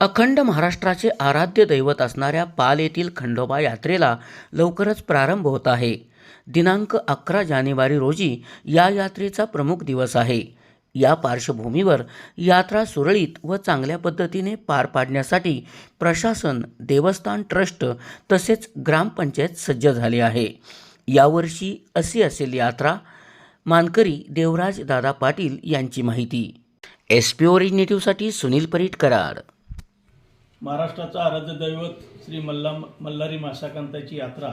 अखंड महाराष्ट्राचे आराध्य दैवत असणाऱ्या पाल येथील खंडोबा यात्रेला लवकरच प्रारंभ होत आहे. दिनांक अकरा जानेवारी रोजी या यात्रेचा प्रमुख दिवस आहे. या पार्श्वभूमीवर यात्रा सुरळीत व चांगल्या पद्धतीने पार पाडण्यासाठी प्रशासन देवस्थान ट्रस्ट तसेच ग्रामपंचायत सज्ज झाले आहे. यावर्षी अशी असेल यात्रा. मानकरी देवराज दादा पाटील यांची माहिती. एस पी ओरिजिनेटिव्हसाठी सुनील परीट कराड. महाराष्ट्राचं आराध्य दैवत श्री मल्ला मल्हारी माशाकांताची यात्रा.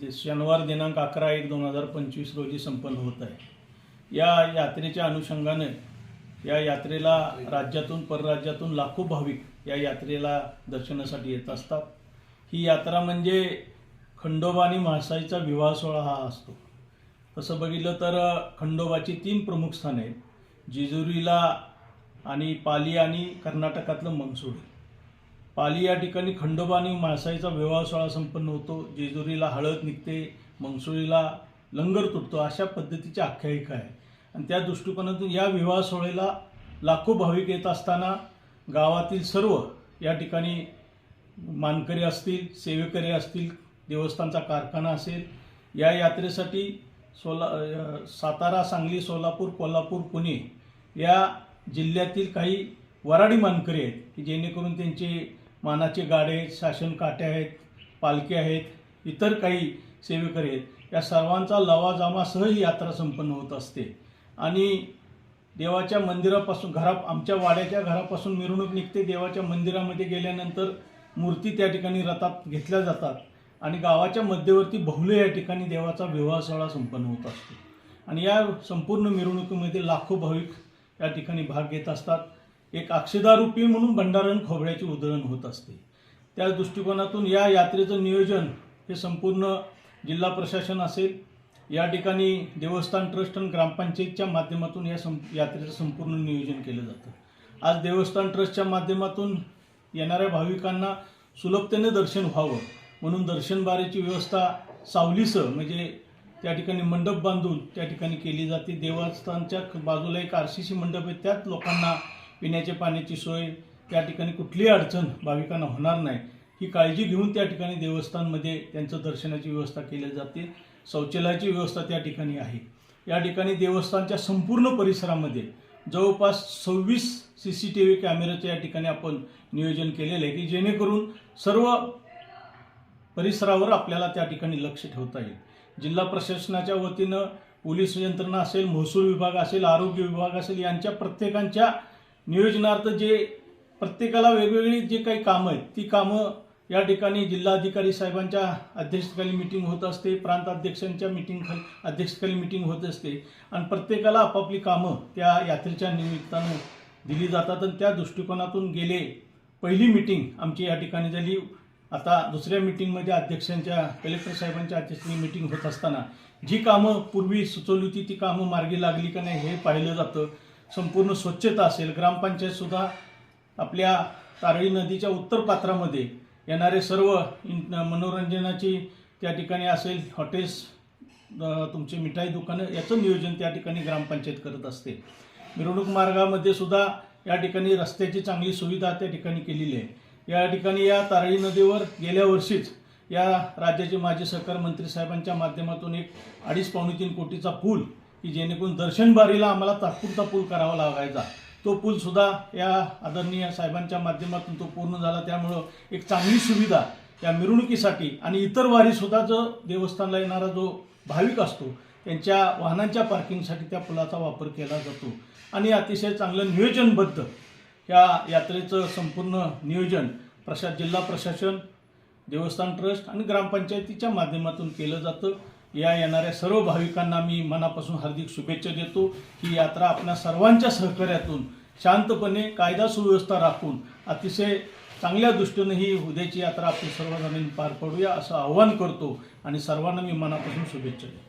जे शनिवार दिनांक अकरा एक दोन हजार पंचवीस रोजी संपन्न होत आहे. या यात्रेच्या अनुषंगाने या यात्रेला राज्यातून परराज्यातून लाखो भाविक या यात्रेला दर्शनासाठी येत असतात. ही यात्रा म्हणजे खंडोबा आणि म्हाळसाईचा विवाह सोहळा हा असतो. तसं बघितलं तर खंडोबाची तीन प्रमुख स्थाने आहेत. जेजुरीला आणि पाली आणि कर्नाटकातलं मंगसुळे पाली या ठिकाणी खंडोबा आणि मासाईचा विवाह सोहळा संपन्न होतो. जेजुरीला हळद निघते मंगसुळीला लंगर तुटतो. अशा पद्धतीची आख्यायिका आहे. आणि त्या दृष्टिकोनातून या विवाह सोहळ्याला लाखो भाविक येत असताना गावातील सर्व या ठिकाणी मानकरी असतील सेवेकरी असतील देवस्थानचा कारखाना असेल या यात्रेसाठी सोला सातारा सांगली सोलापूर कोल्हापूर पुणे या जिल्ह्यातील काही वराडी मानकरी आहेत की जेणेकरून त्यांचे मानाचे गाडे शासन काटे आहेत पालखी आहेत इतर काही सेवेकरी आहेत या सर्वांचा लवाजामासह ही यात्रा संपन्न होत असते. आणि देवाच्या मंदिरापासून घरा आमच्या वाड्याच्या घरापासून मिरवणूक निघते. देवाच्या मंदिरामध्ये गेल्यानंतर मूर्ती त्या ठिकाणी रथात घेतल्या जातात आणि गावाच्या मध्यवर्ती बहुले या ठिकाणी देवाचा विवाह सोहळा संपन्न होत असतो. आणि या संपूर्ण मिरवणुकीमध्ये लाखो भाविक या ठिकाणी भाग घेत असतात. एक अक्षदारूपी म्हणून भंडारण खोबऱ्याची उधळण होत असते. त्या दृष्टिकोनातून या यात्रेचं नियोजन हे संपूर्ण जिल्हा प्रशासन असेल. या ठिकाणी देवस्थान ट्रस्ट आणि ग्रामपंचायतच्या माध्यमातून या सं यात्रेचं संपूर्ण नियोजन केलं जातं. आज देवस्थान ट्रस्टच्या माध्यमातून येणाऱ्या भाविकांना सुलभतेने दर्शन व्हावं. म्हणून दर्शनबारीची व्यवस्था सावलीसह म्हणजे त्या ठिकाणी मंडप बांधून त्या ठिकाणी केली जाते. देवस्थानच्या बाजूला एक आरसीसी मंडप आहे. त्यात लोकांना पिण्याच्या पाण्याची सोय त्या ठिकाणी कुठलीही अडचण भाविकांना होणार नाही. ही काळजी घेऊन त्या ठिकाणी देवस्थानमध्ये त्यांचं दर्शनाची व्यवस्था केली जाते. शौचालयाची व्यवस्था त्या ठिकाणी आहे. या ठिकाणी देवस्थानच्या संपूर्ण परिसरामध्ये जवळपास सव्वीस सी सी टी व्ही कॅमेऱ्याचं या ठिकाणी आपण नियोजन केलेलं आहे की जेणेकरून सर्व परिसरावर आपल्याला त्या ठिकाणी लक्ष ठेवता येईल. जिल्हा प्रशासनाच्या वतीनं पोलीस यंत्रणा असेल महसूल विभाग असेल आरोग्य विभाग असेल यांच्या प्रत्येकांच्या नियोजनार्थ जे प्रत्येकाला वेगवेगळी जे काही कामं आहेत ती कामं या ठिकाणी जिल्हाधिकारी साहेबांच्या अध्यक्षतेखाली मिटिंग होत असते प्रांताध्यक्षांच्या मिटिंग अध्यक्षतेखाली मिटिंग होत असते. आणि प्रत्येकाला आपापली कामं त्या यात्रेच्या निमित्तानं दिली जातात आणि त्या दृष्टिकोनातून गेले पहिली मिटिंग आमची या ठिकाणी झाली. आता दुसऱ्या मिटिंगमध्ये अध्यक्षांच्या कलेक्टर साहेबांच्या अध्यक्षतेने मिटिंग होत असताना जी कामं पूर्वी सुचवली होती ती कामं मार्गी लागली का नाही हे पाहिलं जातं. संपूर्ण स्वच्छता असेल ग्रामपंचायतसुद्धा आपल्या तारळी नदीच्या उत्तर पात्रामध्ये येणारे सर्व इन मनोरंजनाची त्या ठिकाणी असेल हॉटेल्स तुमची तुमचे मिठाई दुकानं याचं नियोजन त्या ठिकाणी ग्रामपंचायत करत असते. मिरवणूक मार्गामध्ये सुद्धा या ठिकाणी रस्त्याची चांगली सुविधा त्या ठिकाणी केलेली आहे. या ठिकाणी या तारळी नदीवर गेल्या वर्षीच या राज्याचे माजी सहकार मंत्री साहेबांच्या माध्यमातून एक अडीच पावणे तीन कोटीचा पूल की जेणेकरून दर्शनबारीला आम्हाला तात्पुरता पूल करावा लागायचा. तो पूलसुद्धा या आदरणीय साहेबांच्या माध्यमातून तो पूर्ण झाला. त्यामुळं एक चांगली सुविधा या मिरवणुकीसाठी आणि इतर वारीसुद्धा जो देवस्थानला येणारा जो भाविक असतो त्यांच्या वाहनांच्या पार्किंगसाठी त्या पुलाचा वापर केला जातो. आणि अतिशय चांगलं नियोजनबद्ध या यात्रेचं संपूर्ण नियोजन प्रशा जिल्हा प्रशासन देवस्थान ट्रस्ट आणि ग्रामपंचायतीच्या माध्यमातून केलं जातं. या येणाऱ्या सर्व भाविकांना मी मनापासून हार्दिक शुभेच्छा देतो. ही यात्रा आपल्या सर्वांच्या सहकार्यातून शांतपणे कायदा सुव्यवस्था राखून अतिशय चांगल्या दृष्टीनं ही उद्याची यात्रा आपण सर्वजणांनी पार पडूया असं आवाहन करतो. आणि सर्वांना मी मनापासून शुभेच्छा देतो.